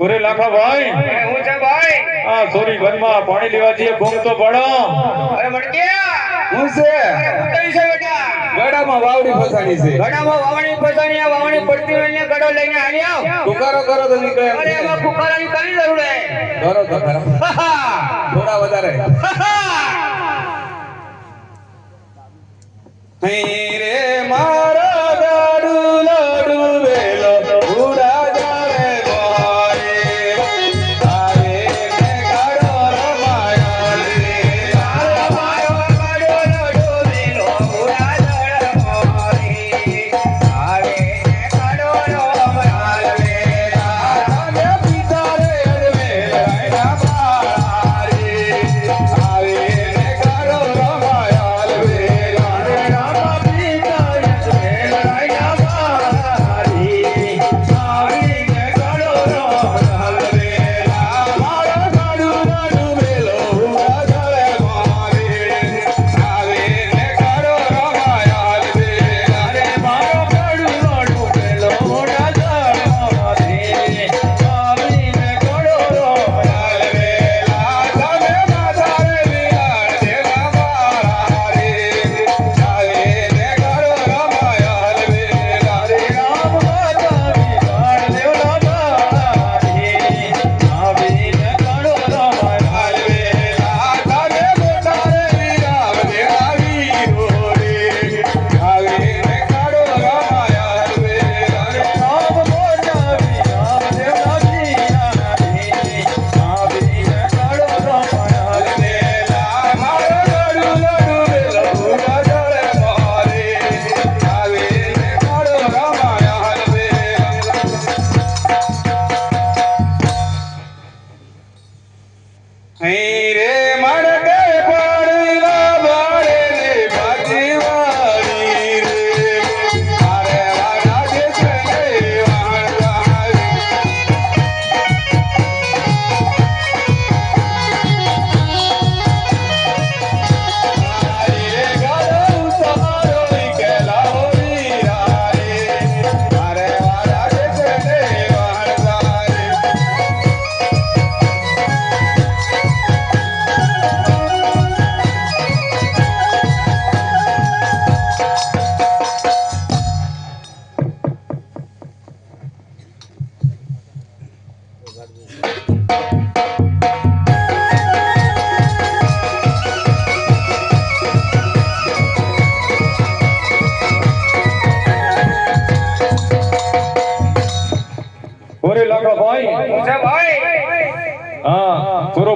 ઓરે લાખા ભાઈ. હું છે ભાઈ? આ સોરી ઘરમાં પાણી લેવા જઈએ ભૂમ તો પડો. અરે હું છે? અરે છે બેટા? વાવડી ફસાણી છે. વાવણી આ વાવણી પડતી હોય ને ગળો લઈને હાલી આવ. ટુકારો કરો તો નીકળે અરે એમાં ફુકારાની કઈ જરૂર હે કરો તો ખરા. થોડા વધારે.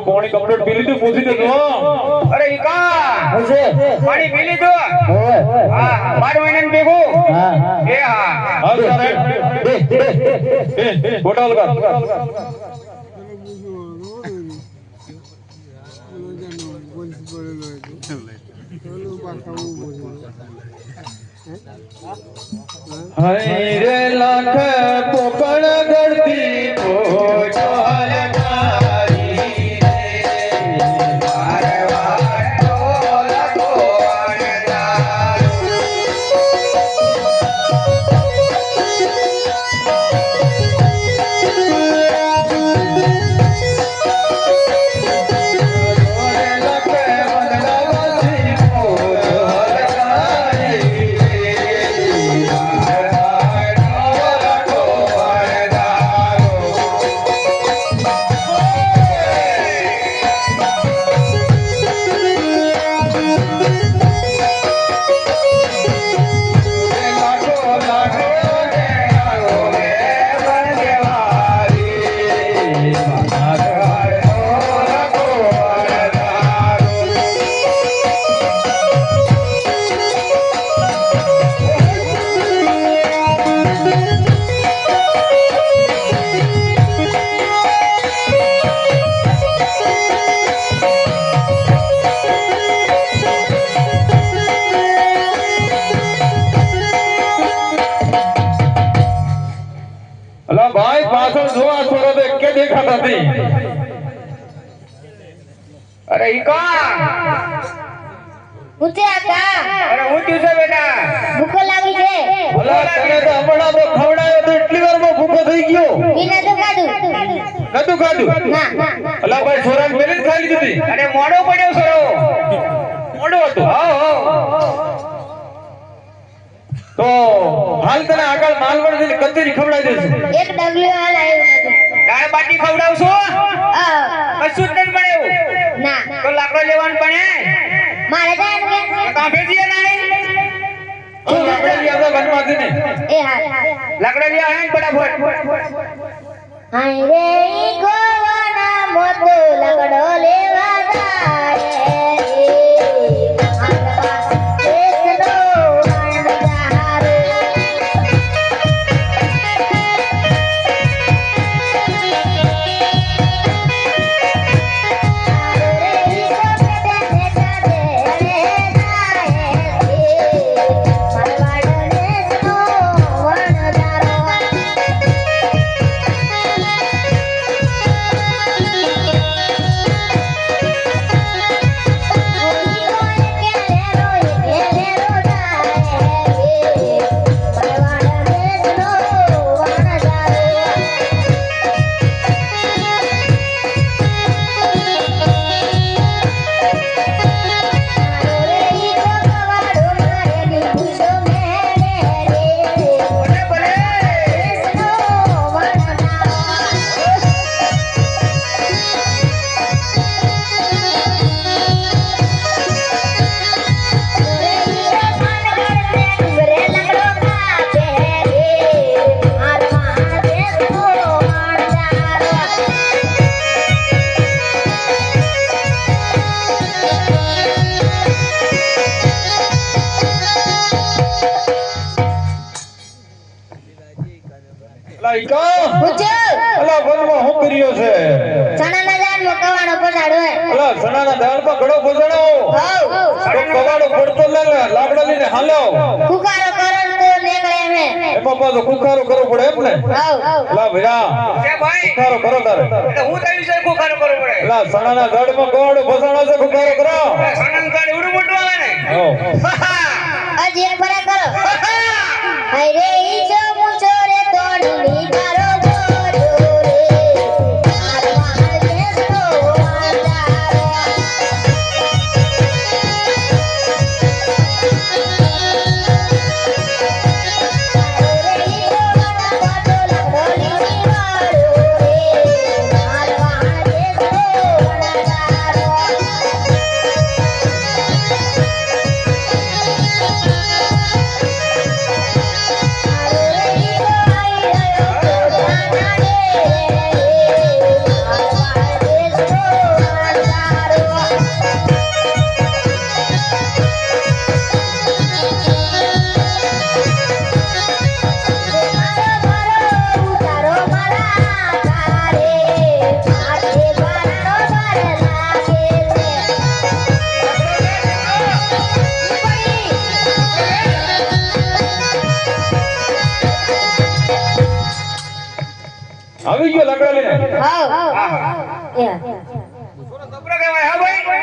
પાણી કમ્પ્લીટ પી લીધું પૂછી હો. અરે ઈકા પાણી પી લીધું? હા. હા. મારું એને ભેગું? એ હા. હા એ, બોટલ કર રે નથી. અરે કોણ? ઉઠ્યા કા અરે ઉઠ્યું છે બેટા? ભૂખો લાગી છે. અલા તને તો હમણાં તો ખવડાયો તો એટલી વારમાં ભૂખો થઈ ગયો. ઈને તો કાઢું નતું કાઢું ના અલા ભાઈ જ ખાઈ લીધી હતી. અરે મોડો પડ્યો સરો મોડો હતો. હા હા. તો હાલ તને આગળ માલવણ કચેરી ખવડાવી દઈશું. એક ડગલું હાલ આવ્યો દાળ બાટી ખવડાવશો? કશું જ નહીં પડે એવું. ના. તો લાકડો લેવાનું પડે. મારે કાંફે જઈએ નહીં લાકડા આપણે વનમાંથી નહીં એ હાલ લાકડો લઈ આવે ને ફટાફટ. હાય રે ગોવાના મોતો લગડો લેવા જાય. અલા વનમાં હું કર્યો છે. ચણાના દાળમાં કવાડો પડાડો હોય. અલા સણાના દાળમાં ઘડો ભોજણો તો કવાડો પડતો લે લાકડા લઈને હાલો કુકારો કરો તો નીકળે મે. એમાં પાછો કુકારો કરવો પડે એમ ને હઉ. અલા ભૈયા કે ભાઈ કુકારો કરો તારે. એટલે હું તો વિશે કુકારો કરવો પડે. અલા સણાના દાળમાં કવાડો ભોજણો છે કુકારો કરો. સણન કાર્ડ એવડું મોટું આવે ને. હો હજી એક ફરક કરો. હાય રે.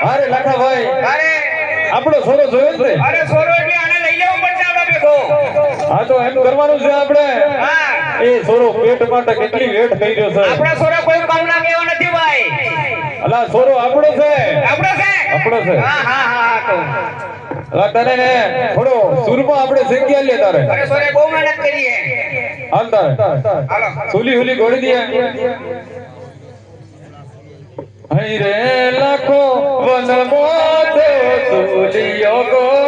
અરે લાખા ભાઈ અરે આપણો છોરો જોયો જ અરે સોરો એટલે આને લઈ લેવો પડશે આપણે ભેગો હા તો એમ કરવાનું છે આપણે. એ છોરો પેટ માટે કેટલી વેટ થઈ ગયો છે. આપણા સોરા કોઈ કામ નથી ભાઈ. અલા છોરો આપણો છે. આપણો છે? આપણો છે. હા હા હા હા તો. અલા તને થોડો સુરમાં આપણે શેકી લે તારે. અરે બહુ મહેનત કરી છે હાલ તારે સુલી હુલી ગોળી દે. હઈ રે લાખો વનમો તો સુલિયો ગોળાવે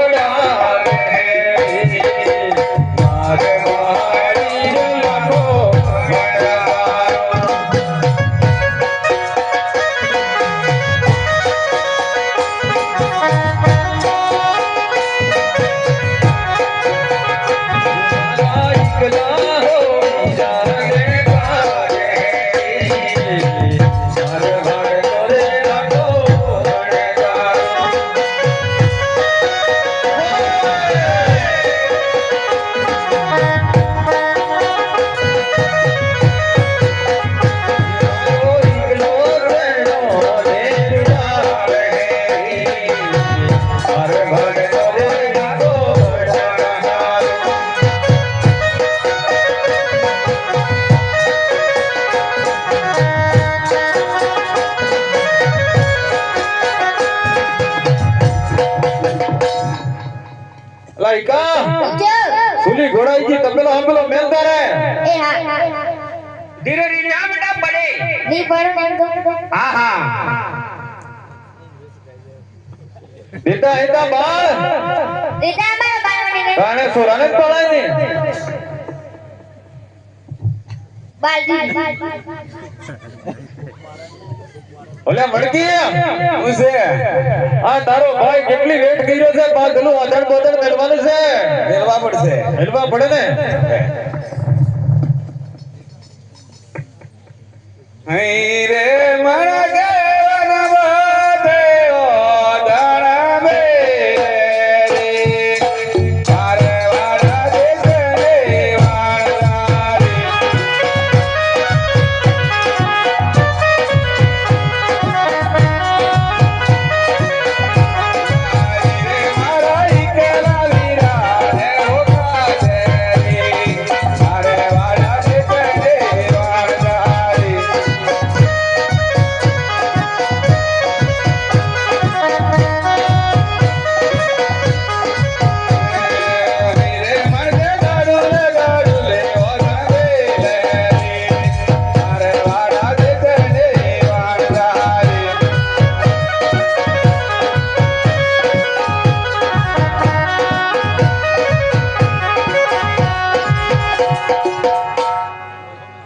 સુલી ઘોડાઈ ગઈ તપેલો હંપેલો મેલતા રે એ હા ધીરે ધીરે આ બેટા પડે. ની પર હા હા. બેટા એતા બાર બેટા અમારા બાળવાની ને કાણે સોરાને પડાય ને. બાલજી ઓલે મડકી હું આ તારો ભાઈ કેટલી વેટ કર્યો છે પાછલું અધણ બોધણ મેળવાનું છે મેળવા પડશે હેલવા પડે ને અહીં રે મારા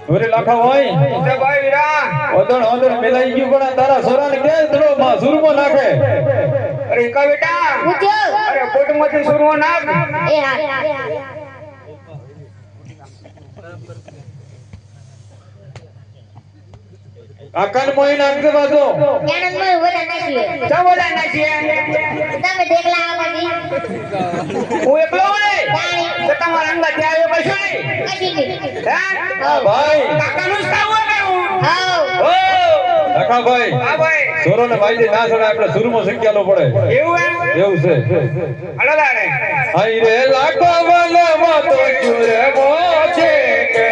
લાખા ભાઈ વીરા ઓદણ ઓદણ મેલાઈ ગયું પણ તારા સોરાને કે ધડો માં સુરમાં નાખે? અરે કા બેટા. પૂછો અરે કોટમાંથી સુરવો નાખ. એ હા આકાન મોઈ નાખજે બાજુ. જ્ઞાનંદમય બોલા નાખીએ. ચા બોલા નાખીએ? તમે દેખલા આવાજી હું એકલો? કશી નહીં હે હા ભાઈ. કાકાનું જ ને હું? ભાઈ હા. ભાઈ. સોરો ને ભાઈ ના સડાય આપણે સુરમાં સંખ્યાનો પડે. એવું એમ? એવું છે. દાડે આઈ રે લાખા વાલા માં તો ચુરે મોચે કે